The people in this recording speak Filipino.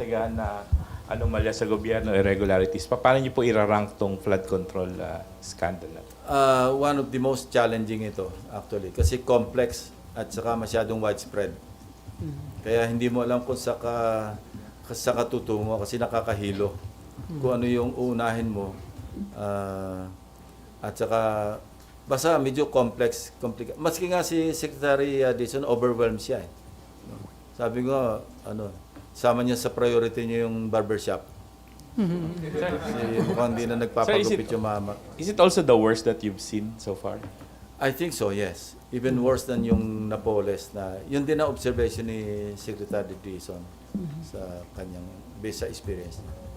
iniimbestigahan na anomalya sa gobyerno, irregularities. Pa- Paano niyo po irarank tong flood control ah, scandal na to? Uh, one of the most challenging ito actually kasi complex at saka masyadong widespread. Kaya hindi mo alam kung saka sa katutungo kasi nakakahilo. Kung ano yung uunahin mo ah, at saka basta medyo complex, complicated. Maski nga si Secretary uh, Dizon overwhelmed siya. Eh. Sabi ko ano, sama niya sa priority niya yung barbershop. Kasi mukhang hindi na nagpapagupit yung mama. Is it also the worst that you've seen so far? I think so, yes. Even worse than yung Napoles na, yun din ang observation ni Secretary Dizon sa kanyang based sa experience. niya.